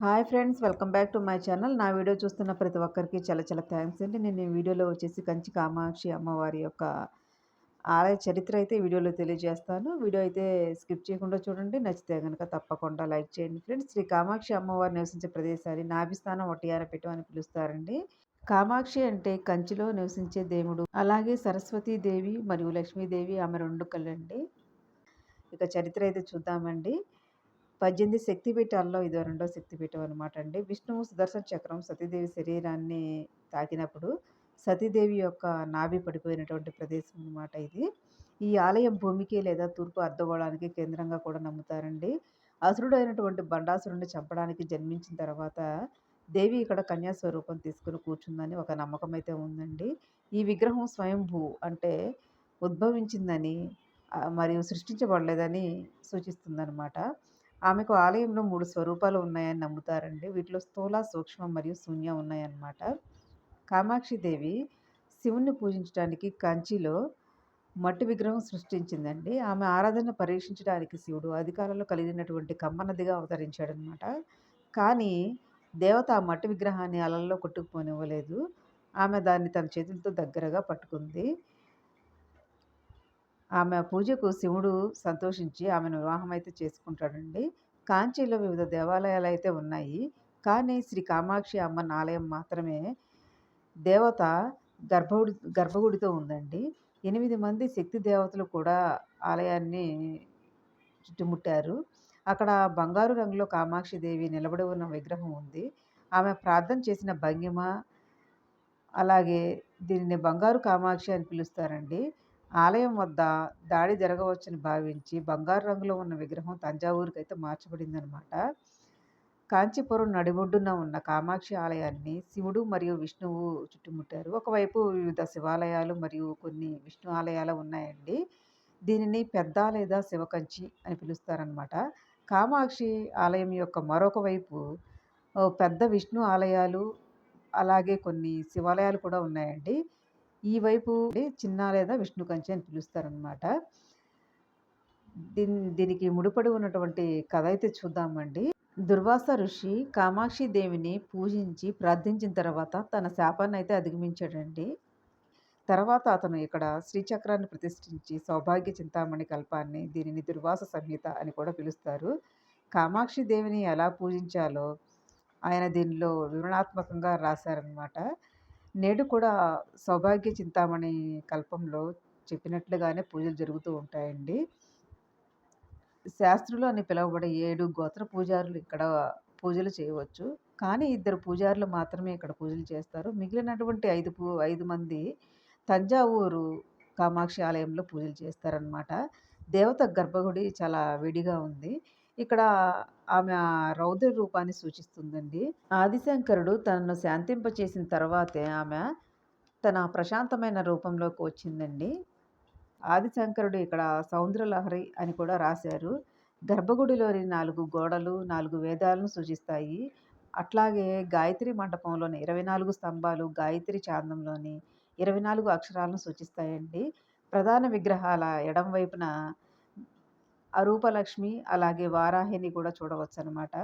Hi friends welcome back to my channel. నా video చూస్తున్న ప్రతి ఒక్కరికి చాలా చాలా థ్యాంక్స్ అండి. నేను ఈ వీడియోలో వచ్చేసి కంచి కామాక్షి అమ్మవారి యొక్క ఆలయ చరిత్ర అయితే వీడియోలో తెలియజేస్తాను. వీడియో అయితే స్కిప్ చేయకుండా చూడండి. నచ్చితే కనుక తప్పకుండా లైక్ చేయండి ఫ్రెండ్స్. శ్రీ కామాక్షి అమ్మవారు నివసించే ప్రదేశాన్ని నాభిస్థానం ఒట్టియార పెట్టు అని పిలుస్తారండి. కామాక్షి అంటే కంచిలో నివసించే దేవుడు అలాగే సరస్వతీదేవి మరియు లక్ష్మీదేవి ఆమె రెండు కళ్ళండి. ఇక చరిత్ర అయితే చూద్దామండి. పద్దెనిమిది శక్తిపీఠాల్లో ఇదో రెండో శక్తిపీఠం అనమాట అండి. విష్ణువు సుదర్శన చక్రం సతీదేవి శరీరాన్ని తాకినప్పుడు సతీదేవి యొక్క నాభి పడిపోయినటువంటి ప్రదేశం అనమాట ఇది. ఈ ఆలయం భూమికి లేదా తూర్పు అర్ధగోళానికి కేంద్రంగా కూడా నమ్ముతారండి. అసురుడైనటువంటి బండాసురుడిని చంపడానికి జన్మించిన తర్వాత దేవి ఇక్కడ కన్యాస్వరూపం తీసుకుని కూర్చుందని ఒక నమ్మకం అయితే ఉందండి. ఈ విగ్రహం స్వయంభూ అంటే ఉద్భవించిందని మరియు సృష్టించబడలేదని సూచిస్తుందన్నమాట. ఆమెకు ఆలయంలో మూడు స్వరూపాలు ఉన్నాయని నమ్ముతారండి. వీటిలో స్థూల సూక్ష్మ మరియు శూన్య ఉన్నాయన్నమాట. కామాక్షిదేవి శివుణ్ణి పూజించడానికి కంచిలో మట్టి విగ్రహం సృష్టించిందండి. ఆమె ఆరాధన పరీక్షించడానికి శివుడు అధికారంలో కలిగినటువంటి కమ్మనదిగా అవతరించాడనమాట కానీ దేవత ఆ మట్టి విగ్రహాన్ని అలల్లో కొట్టుకుపోనివ్వలేదు. ఆమె దాన్ని తన చేతులతో దగ్గరగా పట్టుకుంది. ఆమె పూజకు శివుడు సంతోషించి ఆమెను వివాహం అయితే చేసుకుంటాడండి. కాంచీలో వివిధ దేవాలయాలు అయితే ఉన్నాయి. కానీ శ్రీ కామాక్షి అమ్మన్ ఆలయం మాత్రమే దేవత గర్భగుడి గర్భగుడితో ఉందండి. ఎనిమిది మంది శక్తి దేవతలు కూడా ఆలయాన్ని చుట్టుముట్టారు. అక్కడ బంగారు రంగులో కామాక్షి దేవి నిలబడి ఉన్న విగ్రహం ఉంది. ఆమె ప్రార్థన చేసిన భంగిమ అలాగే దీనిని బంగారు కామాక్షి అని పిలుస్తారండి. ఆలయం వద్ద దాడి జరగవచ్చని భావించి బంగారు రంగులో ఉన్న విగ్రహం తంజావూరుకి అయితే మార్చబడిందనమాట కాంచీపురం నడిబొడ్డున ఉన్న కామాక్షి ఆలయాన్ని శివుడు మరియు విష్ణువు చుట్టుముట్టారు. ఒకవైపు వివిధ శివాలయాలు మరియు కొన్ని విష్ణు ఆలయాలు ఉన్నాయండి. దీనిని పెద్ద లేదా శివకంచి అని పిలుస్తారనమాట కామాక్షి ఆలయం యొక్క మరొక వైపు పెద్ద విష్ణు ఆలయాలు అలాగే కొన్ని శివాలయాలు కూడా ఉన్నాయండి. ఈ వైపు చిన్న లేదా విష్ణు కంచె అని పిలుస్తారనమాట దీని దీనికి ముడిపడి ఉన్నటువంటి కథ అయితే చూద్దామండి. దుర్వాస ఋషి కామాక్షి దేవిని పూజించి ప్రార్థించిన తర్వాత తన శాపాన్ని అయితే అధిగమించాడండి. తర్వాత అతను ఇక్కడ శ్రీచక్రాన్ని ప్రతిష్ఠించి సౌభాగ్య చింతామణి కల్పాన్ని దీనిని దుర్వాస సంహిత అని కూడా పిలుస్తారు. కామాక్షి దేవిని ఎలా పూజించాలో ఆయన దీనిలో వివరణాత్మకంగా రాశారనమాట నేడు కూడా సౌభాగ్య చింతామణి కల్పంలో చెప్పినట్లుగానే పూజలు జరుగుతూ ఉంటాయండి. శాస్త్రులు అని పిలువబడే ఏడు గోత్ర పూజారులు ఇక్కడ పూజలు చేయవచ్చు. కానీ ఇద్దరు పూజారులు మాత్రమే ఇక్కడ పూజలు చేస్తారు. మిగిలినటువంటి ఐదు పూ ఐదు మంది తంజావూరు కామాక్షి ఆలయంలో పూజలు చేస్తారనమాట దేవత గర్భగుడి చాలా విడిగా ఉంది. ఇక్కడ ఆమె రౌద్ర రూపాన్ని సూచిస్తుందండి. ఆదిశంకరుడు తనను శాంతింపచేసిన తర్వాతే ఆమె తన ప్రశాంతమైన రూపంలోకి వచ్చిందండి. ఆదిశంకరుడు ఇక్కడ సౌంద్రలహరి అని కూడా రాశారు. గర్భగుడిలోని నాలుగు గోడలు నాలుగు వేదాలను సూచిస్తాయి. అట్లాగే గాయత్రి మండపంలోని ఇరవై నాలుగు స్తంభాలు గాయత్రి చాందంలోని ఇరవై నాలుగు అక్షరాలను సూచిస్తాయండి. ప్రధాన విగ్రహాల ఎడం వైపున అరూపలక్ష్మి అలాగే వారాహిని కూడా చూడవచ్చు అనమాట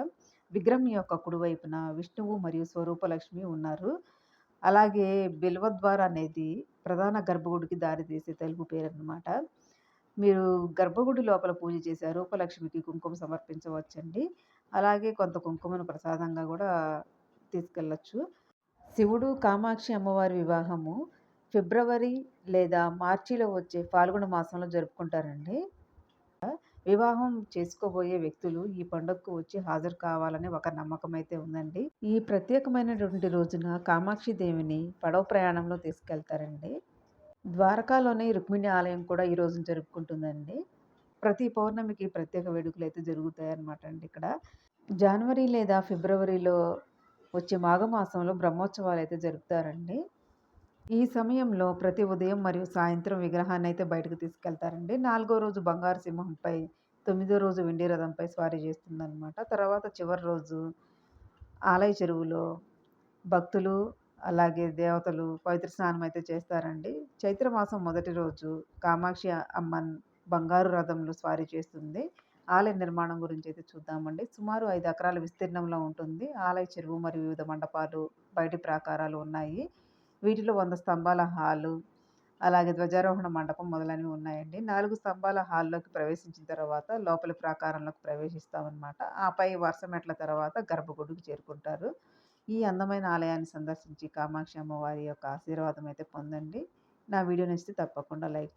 విగ్రహం యొక్క కుడివైపున విష్ణువు మరియు స్వరూపలక్ష్మి ఉన్నారు. అలాగే బిల్వద్వార అనేది ప్రధాన గర్భగుడికి దారితీసే తెలుగు పేరు అనమాట మీరు గర్భగుడి లోపల పూజ చేసే రూపలక్ష్మికి కుంకుమ సమర్పించవచ్చండి. అలాగే కొంత కుంకుమను ప్రసాదంగా కూడా తీసుకెళ్ళచ్చు. శివుడు కామాక్షి అమ్మవారి వివాహము ఫిబ్రవరి లేదా మార్చిలో వచ్చే ఫాల్గుణ మాసంలో జరుపుకుంటారండి. వివాహం చేసుకోబోయే వ్యక్తులు ఈ పండుగకు వచ్చి హాజరు కావాలని ఒక నమ్మకం అయితే ఉందండి. ఈ ప్రత్యేకమైనటువంటి రోజున కామాక్షి దేవిని పడవ ప్రయాణంలో తీసుకెళ్తారండి. ద్వారకాలోనే రుక్మిణి ఆలయం కూడా ఈ రోజున జరుపుకుంటుందండి. ప్రతి పౌర్ణమికి ప్రత్యేక వేడుకలు అయితే జరుగుతాయన్నమాట అండి ఇక్కడ. జనవరి లేదా ఫిబ్రవరిలో వచ్చే మాఘమాసంలో బ్రహ్మోత్సవాలు అయితే జరుపుతారండి. ఈ సమయంలో ప్రతి ఉదయం మరియు సాయంత్రం విగ్రహాన్ని అయితే బయటకు తీసుకెళ్తారండి. నాలుగో రోజు బంగారు సింహంపై తొమ్మిదో రోజు వెండి రథంపై స్వారీ చేస్తుందన్నమాట. తర్వాత చివరి రోజు ఆలయ చెరువులో భక్తులు అలాగే దేవతలు పవిత్ర స్నానం అయితే చేస్తారండి చైత్రమాసం మొదటి రోజు కామాక్షి అమ్మన్ బంగారు రథంలో స్వారీ చేస్తుంది. ఆలయ నిర్మాణం గురించి అయితే చూద్దామండి. సుమారు ఐదు ఎకరాల విస్తీర్ణంలో ఉంటుంది. ఆలయ చెరువు మరియు వివిధ మండపాలు బయటి ప్రాకారాలు ఉన్నాయి. వీటిలో వంద స్తంభాల హాలు అలాగే ధ్వజారోహణ మండపం మొదలైనవి ఉన్నాయండి. నాలుగు స్తంభాల హాల్లోకి ప్రవేశించిన తర్వాత లోపలి ప్రాకారంలోకి ప్రవేశిస్తామన్నమాట. ఆపై వరుస మెట్ల తర్వాత గర్భగుడికి చేరుకుంటారు. ఈ అందమైన ఆలయాన్ని సందర్శించి కామాక్షి అమ్మవారి యొక్క ఆశీర్వాదం అయితే పొందండి. నా వీడియో నచ్చితే తప్పకుండా లైక్